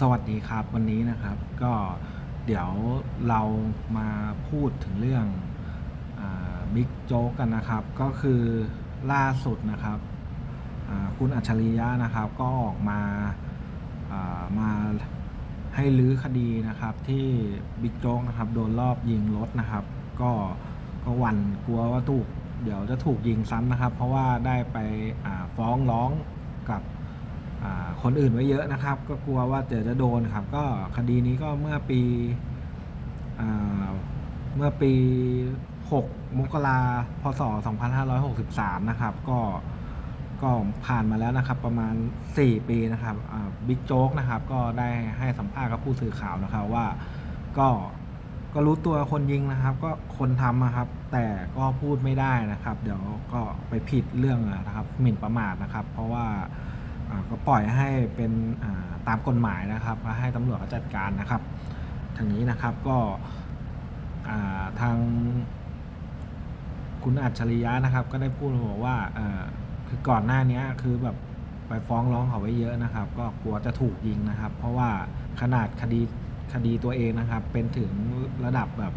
สวัสดีครับวันนี้นะครับก็เดี๋ยวเรามาพูดถึงเรื่องบิ๊กโจ๊กกันนะครับ ก็คือล่าสุดนะครับคุณอัจฉริยะนะครับ ก็ออกมาามาให้ลื้อคดีนะครับที่บิ๊กโจ๊กนะครับโดนรอบยิงรถนะครับ ก็ก็หวั่นกลัวว่าถูกเดี๋ยวจะถูกยิงซ้ำนะครับ เพราะว่าได้ไปฟ้องร้องกับ คนอื่นไว้เยอะนะครับ ก็กลัวว่าเดี๋ยวจะโดนครับ ก็คดีนี้ก็เมื่อปีอเมื่อปี 6 มกราพศ 2563 นะครับ ก็ก็ผ่านมาแล้วนะครับ ประมาณ 4 ปีนะครับบิ๊กโจ๊กนะครับ ก็ได้ให้สัมภาษณ์กับผู้สื่อข่าวนะครับว่าก็ก็รู้ตัวคนยิงนะครับ ก็คนทำนะครับ แต่ก็พูดไม่ได้นะครับ เดี๋ยวก็ไปผิดเรื่องนะครับ หมิ่นประมาทนะครับ เพราะว่า ก็ปล่อยให้เป็นตามกฎหมายนะครับก็ให้ตำรวจเขาจัดการนะครับทางนี้นะครับก็ทางคุณอัจฉริยะนะครับก็ได้พูดมาบอกว่าคือก่อนหน้านี้คือแบบไปฟ้องร้องเขาไว้เยอะนะครับ ก็กลัวจะถูกยิงนะครับ เพราะว่าขนาดคดีคดีตัวเองนะครับ เป็นถึงระดับแบบ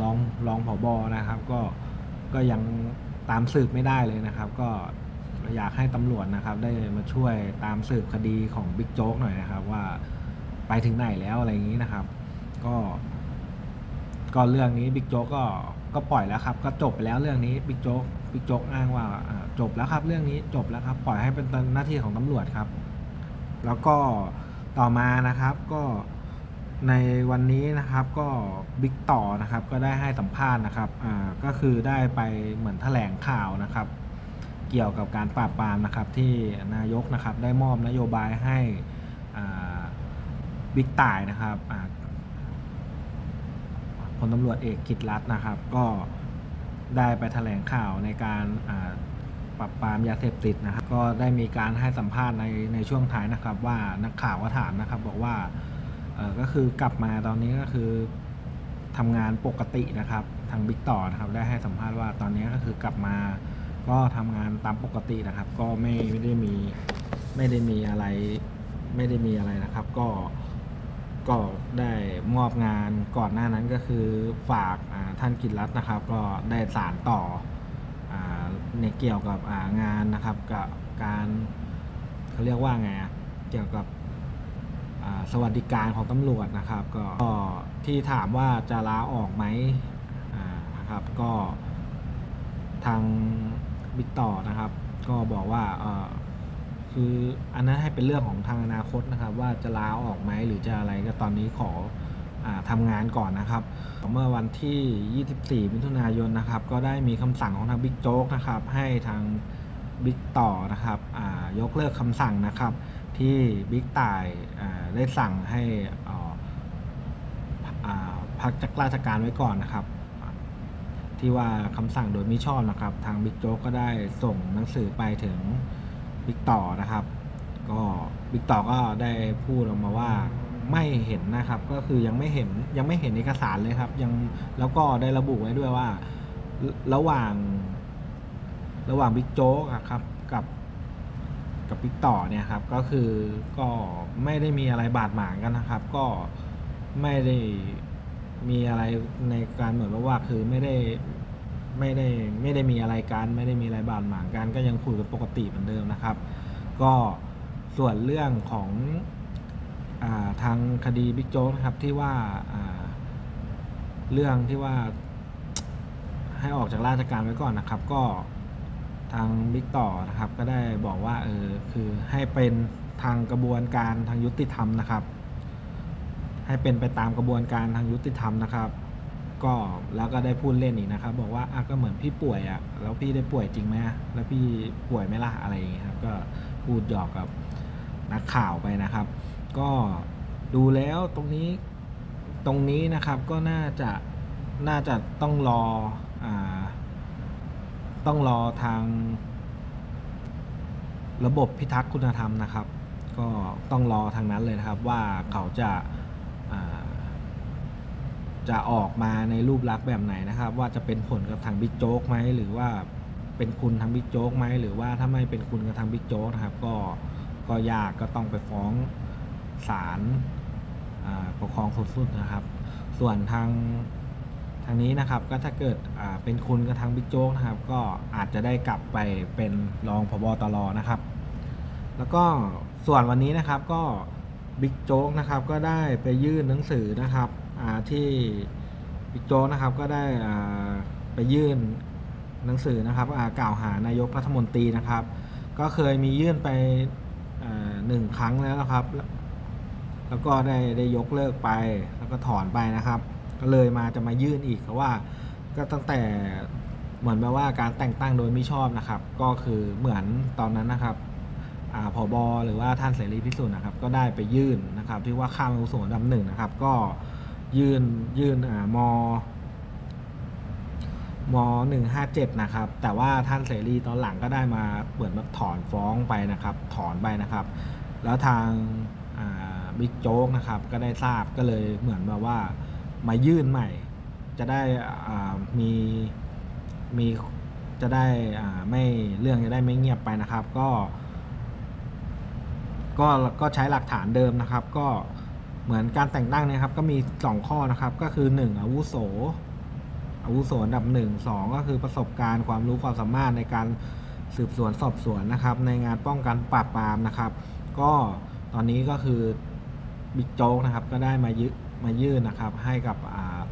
รองรองผบนะครับ ก็ก็ยังตามสืบไม่ได้เลยนะครับ ก็ อยากให้ตำรวจนะครับ ได้มาช่วยตามสืบคดีของบิ๊กโจ๊กหน่อยนะครับ ว่าไปถึงไหนแล้วอะไรอย่างนี้นะครับ ก็ก็เรื่องนี้บิ๊กโจ๊กก็ก็ปล่อยแล้วครับ ก็จบไปแล้วเรื่องนี้บิ๊กโจ๊กบิ๊กโจ๊กอ้างว่าจบแล้วครับ เรื่องนี้จบแล้วครับ ปล่อยให้เป็นหน้าที่ของตำรวจครับ แล้วก็ต่อมานะครับก็ในวันนี้นะครับก็บิ๊กต่อนะครับก็ได้ให้สัมภาษณ์นะครับอ่าก็คือได้ไปเหมือนแถลงข่าวนะครับ เกี่ยวกับการปราบปรามนะครับที่นายกนะครับได้มอบนโยบายให้บิ๊กต่ายนะครับพลตำรวจเอกกิตรัตน์นะครับ ก็ได้ไปแถลงข่าวในการปราบปรามยาเสพติดนะครับก็ได้มีการให้สัมภาษณ์ในในช่วงท้ายนะครับ ว่านักข่าวก็ถามนะครับ บอกว่าก็คือกลับมาตอนนี้ก็คือทำงานปกตินะครับ ทางบิ๊กต่อนะครับ ได้ให้สัมภาษณ์ว่าตอนนี้ก็คือกลับมา ก็ทำงานตามปกตินะครับ ก็ไม่ไม่ได้มีไม่ได้มีอะไร ไม่ได้มีอะไรนะครับ ก็ก็ได้มอบงานก่อนหน้านั้นก็คือฝากท่านกิตรัตน์นะครับ ก็ได้สารต่ออในเกี่ยวกับงานนะครับกับการเขาเรียกว่าไงเกี่ยวกับสวัสดิการของตำรวจนะครับ ก็ที่ถามว่าจะลาออกไหมนะครับ ก็ทาง บิ๊กต่อนะครับ ก็บอกว่าเออคืออันนั้นให้เป็นเรื่องของทางอนาคตนะครับ ว่าจะลาออกไหมหรือจะอะไรก็ตอนนี้ขออทำงานก่อนนะครับ เมื่อวันที่ 24 มิถุนายนนะครับ ก็ได้มีคำสั่งของทางบิ๊กโจ๊กนะครับ ให้ทางบิ๊กต่อนะครับยกเลิกคำสั่งนะครับ ที่บิ๊กต่ายได้สั่งให้ออพักจากราชการไว้ก่อนนะครับ ที่ว่าคำสั่งโดยมิชอบนะครับ ทางบิ๊กโจ๊กก็ได้ส่งหนังสือไปถึงบิ๊กต่อนะครับ ก็บิ๊กต่อก็ได้พูดออกมาว่าไม่เห็นนะครับ ก็คือยังไม่เห็นยังไม่เห็นเอกสารเลยครับ ยังแล้วก็ได้ระบุไว้ด้วยว่าระหว่าง ระหว่างบิ๊กโจ๊กอะครับกับกับบิ๊กต่อเนี่ยครับ ก็คือก็ไม่ได้มีอะไรบาดหมางกันนะครับ ก็ไม่ได้ มีอะไรในการเหมือนกับว่าคือไม่ได้ไม่ได้ไม่ได้มีอะไรกันไม่ได้มีอะไรบาดหมางกันก็ยังคุยกันปกติเหมือนเดิมนะครับ ก็ส่วนเรื่องของอาทางคดีบิ๊กโจ๊กนะครับที่ว่าอ่าเรื่องที่ว่าให้ออกจากราชการไว้ก่อนนะครับ ก็ทางบิ๊กต่อนะครับ ก็ได้บอกว่าเออคือให้เป็นทางกระบวนการทางยุติธรรมนะครับ ให้เป็นไปตามกระบวนการทางยุติธรรมนะครับ ก็แล้วก็ได้พูดเล่นอีกนะครับ บอกว่าอะก็เหมือนพี่ป่วยอะ่ะแล้วพี่ได้ป่วยจริงไหมแล้วพี่ป่วยไหมล่ะอะไรอย่างเงี้ยครับก็พูดหยอกกับนักข่าวไปนะครับ ก็ดูแล้วตรงนี้ตรงนี้นะครับก็น่าจะน่าจะต้องรออ่าต้องรอทางระบบพิทักษ์คุณธรรมนะครับ ก็ต้องรอทางนั้นเลยนะครับว่าเขาจะ จะออกมาในรูปลักษณ์แบบไหนนะครับ ว่าจะเป็นผลกับทางบิ๊กโจ๊กไหมหรือว่าเป็นคุณทางบิ๊กโจ๊กไหมหรือว่าถ้าไม่เป็นคุณกับทางบิ๊กโจ๊กนะครับ ก็ก็ยากก็ต้องไปฟ้องศาลปกครองสูงสุดนะครับ ส่วนทางทางนี้นะครับก็ถ้าเกิดเป็นคุณกับทางบิ๊กโจ๊กนะครับ ก็อาจจะได้กลับไปเป็นรองพบตรนะครับ แล้วก็ส่วนวันนี้นะครับก็บิ๊กโจ๊กนะครับก็ได้ไปยื่นหนังสือนะครับ ที่บิ๊กโจ๊กนะครับก็ได้ไปยื่นหนังสือนะครับกล่าวหานายกรัฐมนตรีนะครับ ก็เคยมียื่นไปหนึ่งครั้งแล้วนะครับ แล้วก็ได้ได้ยกเลิกไปแล้วก็ถอนไปนะครับ ก็เลยมาจะมายื่นอีกเพราะว่าก็ตั้งแต่เหมือนแบบว่าการแต่งตั้งโดยไม่ชอบนะครับ ก็คือเหมือนตอนนั้นนะครับอ่าผบหรือว่าท่านเสรีพิสุทธิ์นะครับ ก็ได้ไปยื่นนะครับ ที่ว่าข้ามอุโสอันดับหนึ่งนะครับ ก็ ยื่นยื่นอ่ามอมหนึ่งห้าเจ็ดนะครับ แต่ว่าท่านเสรีตอนหลังก็ได้มาเปิดแบบถอนฟ้องไปนะครับ ถอนไปนะครับ แล้วทางอ่าบิ๊กโจ๊กนะครับ ก็ได้ทราบก็เลยเหมือนแบบว่ามายื่นใหม่ จะได้อ่ามีมีจะได้อ่าไม่เรื่องจะได้ไม่เงียบไปนะครับ ก็ ก็ก็ใช้หลักฐานเดิมนะครับ ก็ เหมือนการแต่งตั้งนยครับ ก็มี 2 ข้อนะครับ ก็คือ 1 อาวุโส อาวุโสอันดับหนึ่งสองก็คือประสบการณ์ความรู้ความสามารถในการสืบสวนสอบสวนนะครับ ในงานป้องกันปราบปรามนะครับ ก็ตอนนี้ก็คือบิ๊กโจ๊กนะครับ ก็ได้มายึมายื่นนะครับ ให้กับ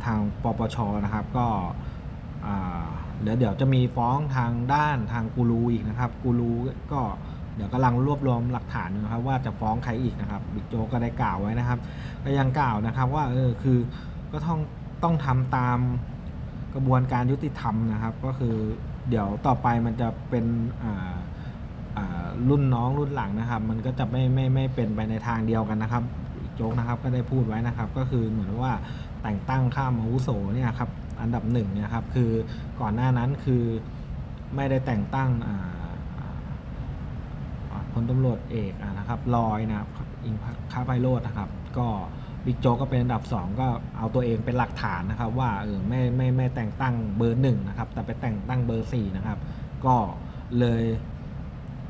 ทางปปชนะครับ ก็เดี๋ยวเดี๋ยวจะมีฟ้องทางด้านทางกูรูอีกนะครับกูรูก็ เดี๋ยวกำลังรวบรวมหลักฐานนะครับว่าจะฟ้องใครอีกนะครับบิ๊กโจ๊กก็ได้กล่าวไว้นะครับก็ยังกล่าวนะครับว่าเออคือก็ต้องต้องทำตามกระบวนการยุติธรรมนะครับ ก็คือเดี๋ยวต่อไปมันจะเป็นอ่าอ่ารุ่นน้องรุ่นหลังนะครับ มันก็จะไม่ไม่ไม่เป็นไปในทางเดียวกันนะครับโจ๊กนะครับก็ได้พูดไว้นะครับ ก็คือเหมือนว่าแต่งตั้งข้ามอาวุโสเนี่ยครับอันดับหนึ่งเนี่ยครับคือก่อนหน้านั้นคือไม่ได้แต่งตั้งอ่า พลตำรวจเอกนะครับลอยนะครับอิงค้าไพโรจน์นะครับ ก็บิ๊กโจ๊กก็เป็นอันดับ 2 ก็เอาตัวเองเป็นหลักฐานนะครับ ว่าเออไม่ไม่ไม่แต่งตั้งเบอร์หนึ่งนะครับ แต่ไปแต่งตั้งเบอร์สี่นะครับ ก็เลย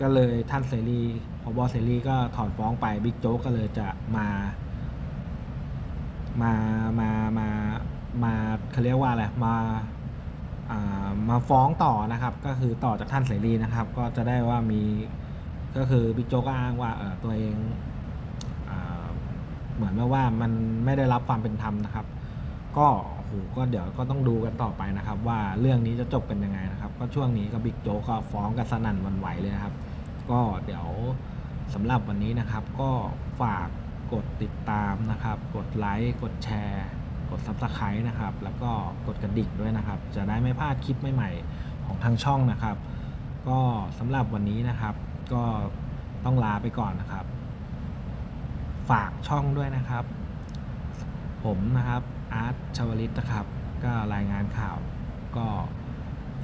ก็เลยท่านเสรีพบเสรีก็ถอนฟ้องไปบิ๊กโจ๊กก็เลยจะมามามามามาเขาเรียกว่าอะไรมาอ่ามาฟ้องต่อนะครับ ก็คือต่อจากท่านเสรีนะครับ ก็จะได้ว่ามี ก็คือบิ๊กโจ๊กก็อ้างว่าเออตัวเองอ่าเหมือนกับว่ามันไม่ได้รับความเป็นธรรมนะครับ ก็โหก็เดี๋ยวก็ต้องดูกันต่อไปนะครับ ว่าเรื่องนี้จะจบเป็นยังไงนะครับ ก็ช่วงนี้ก็บิ๊กโจ๊กก็ฟ้องกันสนั่นวันไหวเลยนะครับ ก็เดี๋ยวสำหรับวันนี้นะครับ ก็ฝากกดติดตามนะครับ กดไลค์กดแชร์กด Subscribe นะครับ แล้วก็กดกระดิ่งด้วยนะครับ จะได้ไม่พลาดคลิปใหม่ๆของทางช่องนะครับ ก็สำหรับวันนี้นะครับ ก็ต้องลาไปก่อนนะครับ ฝากช่องด้วยนะครับ ผมนะครับอาร์ตชวลิตนะครับ ก็รายงานข่าวก็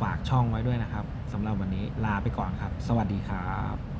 ฝากช่องไว้ด้วยนะครับสำหรับวันนี้ลาไปก่อนครับ สวัสดีครับ